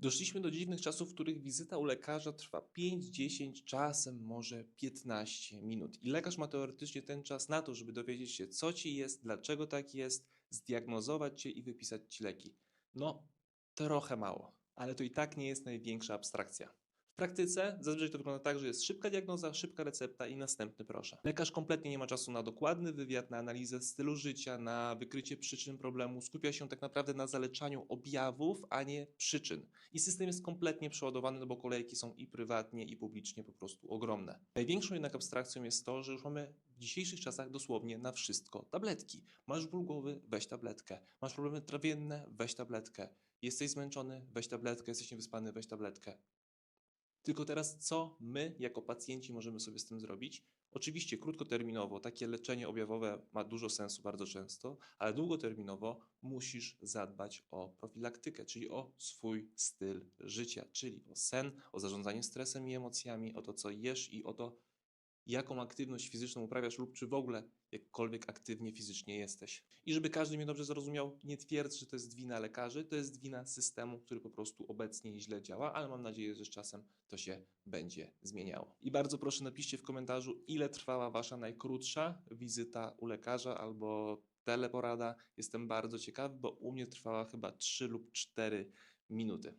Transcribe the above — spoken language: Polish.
Doszliśmy do dziwnych czasów, w których wizyta u lekarza trwa 5, 10, czasem może 15 minut. I lekarz ma teoretycznie ten czas na to, żeby dowiedzieć się, co ci jest, dlaczego tak jest, zdiagnozować cię i wypisać ci leki. No, trochę mało, ale to i tak nie jest największa abstrakcja. Praktyce zazwyczaj to wygląda tak, że jest szybka diagnoza, szybka recepta i następny proszę. Lekarz kompletnie nie ma czasu na dokładny wywiad, na analizę stylu życia, na wykrycie przyczyn problemu. Skupia się tak naprawdę na zaleczaniu objawów, a nie przyczyn. I system jest kompletnie przeładowany, no bo kolejki są i prywatnie, i publicznie po prostu ogromne. Największą jednak abstrakcją jest to, że już mamy w dzisiejszych czasach dosłownie na wszystko tabletki. Masz ból głowy, weź tabletkę. Masz problemy trawienne, weź tabletkę. Jesteś zmęczony, weź tabletkę. Jesteś niewyspany, weź tabletkę. Tylko teraz, co my jako pacjenci możemy sobie z tym zrobić? Oczywiście krótkoterminowo takie leczenie objawowe ma dużo sensu bardzo często, ale długoterminowo musisz zadbać o profilaktykę, czyli o swój styl życia, czyli o sen, o zarządzanie stresem i emocjami, o to, co jesz i o to, jaką aktywność fizyczną uprawiasz lub czy w ogóle jakkolwiek aktywnie fizycznie jesteś. I żeby każdy mnie dobrze zrozumiał, nie twierdzę, że to jest wina lekarzy, to jest wina systemu, który po prostu obecnie źle działa, ale mam nadzieję, że z czasem to się będzie zmieniało. I bardzo proszę napiszcie w komentarzu, ile trwała Wasza najkrótsza wizyta u lekarza albo teleporada. Jestem bardzo ciekawy, bo u mnie trwała chyba 3 lub 4 minuty.